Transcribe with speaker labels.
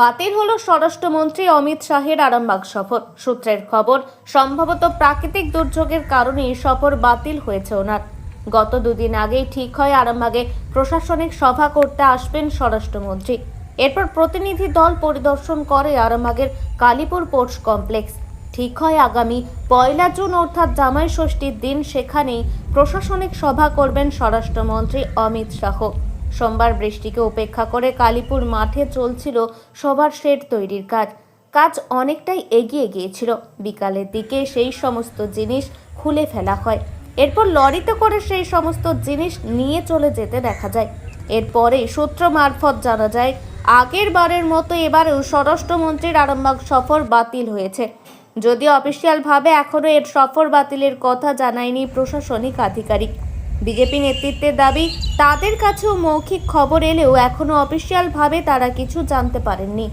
Speaker 1: বাতিল হলো স্বরাষ্ট্রমন্ত্রী অমিত শাহের আরামবাগ সফর। সূত্রের খবর, সম্ভবত প্রাকৃতিক দুর্যোগের কারণে সফর বাতিল হয়েছে ওনার। গত দুদিন আগেই ঠিক হয় আরামবাগে প্রশাসনিক সভা করতে আসবেন স্বরাষ্ট্রমন্ত্রী। এরপর প্রতিনিধি দল পরিদর্শন করে আরামবাগের কালীপুর পোর্টস কমপ্লেক্স। ঠিক হয় আগামী পয়লা জুন, অর্থাৎ জামাই ষষ্ঠীর দিন সেখানেই প্রশাসনিক সভা করবেন স্বরাষ্ট্রমন্ত্রী অমিত শাহ। সোমবার বৃষ্টিকে উপেক্ষা করে কালীপুর মাঠে চলছিল সবার শেড তৈরির কাজ। কাজ অনেকটাই এগিয়ে গিয়েছিল। বিকালের দিকে সেই সমস্ত জিনিস খুলে ফেলা হয়। এরপর লরিতে করে সেই সমস্ত জিনিস নিয়ে চলে যেতে দেখা যায়। এরপরে সূত্র মারফত জানা যায়, আগের বারের মতো এবারেও স্বরাষ্ট্রমন্ত্রীর আরামবাগ সফর বাতিল হয়েছে। যদিও অফিসিয়ালভাবে এখনও এর সফর বাতিলের কথা জানায়নি প্রশাসনিক আধিকারিক। বিজেপি নেতৃত্বের দাবি তাদের কাছেও মৌখিক খবর এলেও এখনও অফিসিয়ালভাবে তারা কিছু জানতে পারেননি।